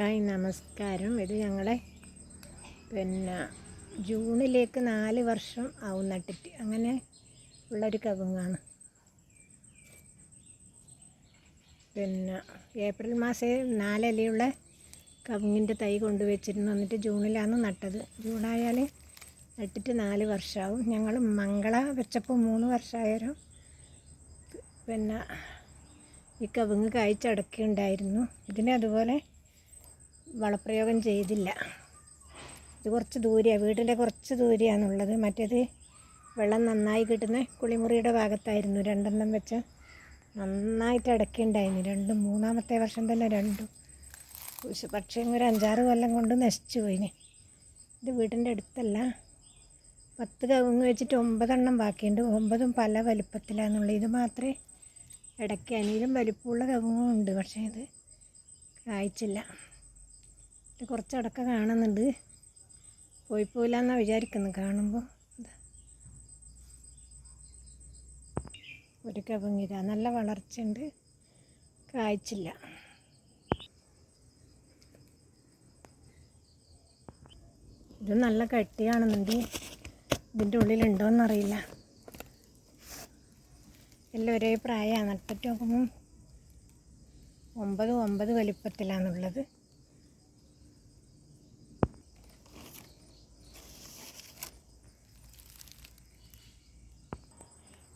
Hi നമസ്കാരം. ഇത് ഞങ്ങളെ പിന്നെ ജൂണിലേക്ക് നാല് വർഷം ആവും നട്ടിട്ട് അങ്ങനെ ഉള്ളൊരു കവുങ്ങാണ്. പിന്നെ ഏപ്രിൽ മാസം നാലലയുള്ള കവുങ്ങിന്റെ തൈ കൊണ്ടുവച്ചിരുന്നു. എന്നിട്ട് ജൂണിലാണ് നട്ടത്. ജൂണായാൽ നട്ടിട്ട് നാല് വർഷമാവും ഞങ്ങൾ മംഗള വെച്ചപ്പോൾ മൂന്ന് വർഷമായാലും പിന്നെ ഈ കവുങ്ങ് കായ്ച്ചടക്കുണ്ടായിരുന്നു ഇതിനെ അതുപോലെ വളപ്രയോഗം ചെയ്തില്ല. ഇത് കുറച്ച് ദൂരെയാണ് വീടിന്റെ കുറച്ച് ദൂരെയാണുള്ളത്. മറ്റേത് വെള്ളം നന്നായി കിട്ടുന്ന കുളിമുറിയുടെ ഭാഗത്തായിരുന്നു. രണ്ടെണ്ണം വെച്ച് നന്നായിട്ട് അടക്കിണ്ടായിരുന്നു രണ്ടും മൂന്നാമത്തെ വർഷം തന്നെ രണ്ടും. പക്ഷെ ഒരു അഞ്ചാറ് കൊല്ലം കൊണ്ട് നശിച്ചു പോയിന്. ഇത് വീടിന്റെ അടുത്തല്ല. പത്ത് കവുങ്ങ് വെച്ചിട്ട് ഒമ്പതെണ്ണം ബാക്കിയുണ്ട്. ഒമ്പതും പല വലുപ്പത്തിലാണെന്നുള്ളത് ഇത് മാത്രമേ ഇടയ്ക്ക് അനിയിലും വലിപ്പമുള്ള കവുങ്ങും ഉണ്ട്. പക്ഷേ ഇത് കായ്ച്ചില്ല. കുറച്ച് അടക്ക കാണുന്നുണ്ട്. പോയി പോയില്ലെന്നാണ് വിചാരിക്കുന്നത് കാണുമ്പോൾ. ഒരു കവുങ്ങിര. നല്ല വളർച്ചയുണ്ട്. കായ്ച്ചില്ല. ഇത് നല്ല കട്ടിയാണെന്നുണ്ട് ഇതിന്റെ ഉള്ളിലുണ്ടോയെന്നറിയില്ല എല്ലാം ഒരേ പ്രായമാണ്. നട്ടിട്ട് നോക്കുമ്പം ഒമ്പത് ഒമ്പത് വലിപ്പത്തിലാണുള്ളത്.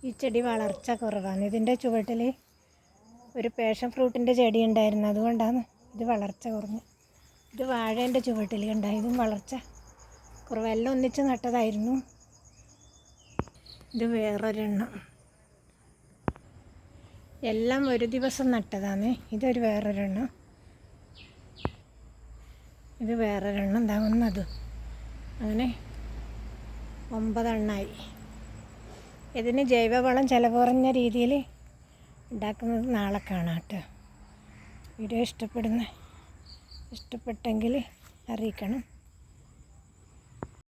ഈ ചെടി വളർച്ച കുറവാണ്. ഇതിന്റെ ചുവട്ടിൽ ഒരു പേഷൻ ഫ്രൂട്ടിന്റെ ചെടി ഉണ്ടായിരുന്നു. അതുകൊണ്ടാണ് ഇത് വളർച്ച കുറഞ്ഞു. ഇത് വാഴേന്റെ ചുവട്ടിൽ ഉണ്ടായി ഇതും വളർച്ച കുറവ്. എല്ലാം ഒന്നിച്ച് നട്ടതായിരുന്നു. ഇത് വേറൊരെണ്ണം. എല്ലാം ഒരു ദിവസം നട്ടതാണ്. ഇതൊരു വേറൊരെണ്ണം. ഇത് വേറൊരെണ്ണം. ഉണ്ടാകുന്നത് അങ്ങനെ ഒമ്പതെണ്ണമായി ഇതിന് ജൈവവളം ചിലവ് കുറഞ്ഞ രീതിയിൽ ഉണ്ടാക്കുന്നത് നാളെ കാണാം കേട്ടോ. വീഡിയോ ഇഷ്ടപ്പെടുന്ന ഇഷ്ടപ്പെട്ടെങ്കിൽ അറിയിക്കണം.